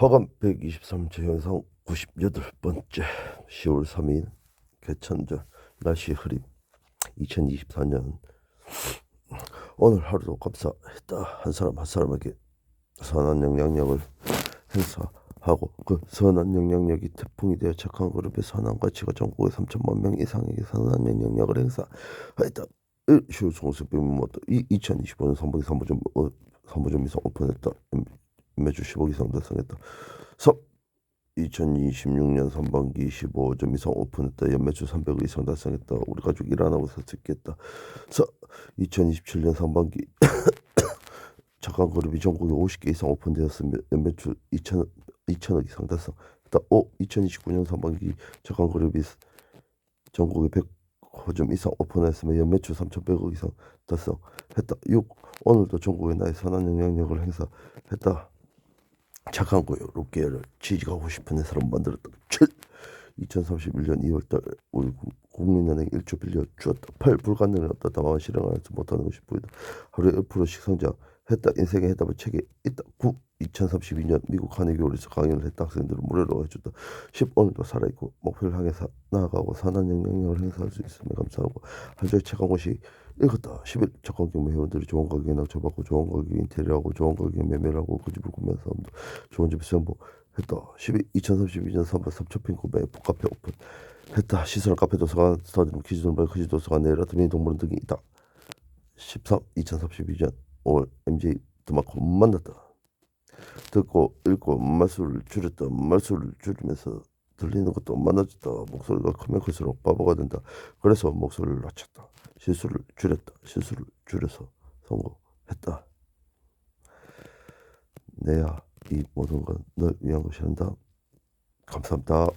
허감 123제 영상 98번째 10월 3일 개천절 날씨 흐림 2024년. 오늘 하루도 감사했다. 한 사람 한 사람에게 선한 영향력을 행사하고 그 선한 영향력이 태풍이 되어 착한 그룹의 선한 가치가 전국의 3천만 명 이상에게 선한 영향력을 행사하였다 10월 송습 비모도 이 2025년 3분기 3부점 어, 3부점 이상 오픈했다 매주 10억 이상 달성했다. 3. 2026년 상반기 15점 이상 오픈했다. 연매출 300억 이상 달성했다. 우리 가족 일 안 하고 사직했다. 4. 2027년 상반기 착한 그룹이 전국에 50개 이상 오픈되었으며 연매출 2천 2천억 이상 달성했다. 5. 2029년 상반기 착한 그룹이 전국에 100호점 이상 오픈했으며 연매출 3,100억 이상 달성했다. 6. 오늘도 전국에 나의 선한 영향력을 행사했다. 롯게를 취직하고 싶은 회사로 만들었다. 7. 2031년 2월달 우리 국- 국민은행 1조 빌려 주었다. 8. 불가능을 없다. 다만 실행하지 못하는 것이 보이다. 하루에 1%씩 성장 했다. 인생의 해답을 책에 있다. 9. 2032년 미국 카네기홀에서 강연을 했다. 학생들을 무료로 해줬다. 10. 오늘도 살아있고 목표를 향해서 나아가고 선한 영향력을 행사할 수 있음에 감사하고 한 주에 책한 권씩 읽었다. 11. 적관 경매 회원들이 좋은 가격에 낙찰받고 좋은 가격에 인테리어하고 좋은 가격에 매매를 하고 그 집을 구매한 사람도 좋은 집을 선보했다. 12. 2032년 3월 3초 핑 구매 북카페 오픈 했다. 시설 카페 도서관 스타디움 발 크지 도서관 내일 아트미 동물원 등이 있다. 13. 2032년 5월 MJ 드마코 만났다. 듣고 읽고 말수를 줄였다. 말수를 줄이면서 들리는 것도 많아졌다. 목소리가 크면 클수록 바보가 된다. 그래서 목소리를 낮췄다. 실수를 줄였다. 실수를 줄여서 성공했다. 내야 이 모든 건 널 위한 것이란다. 감사합니다.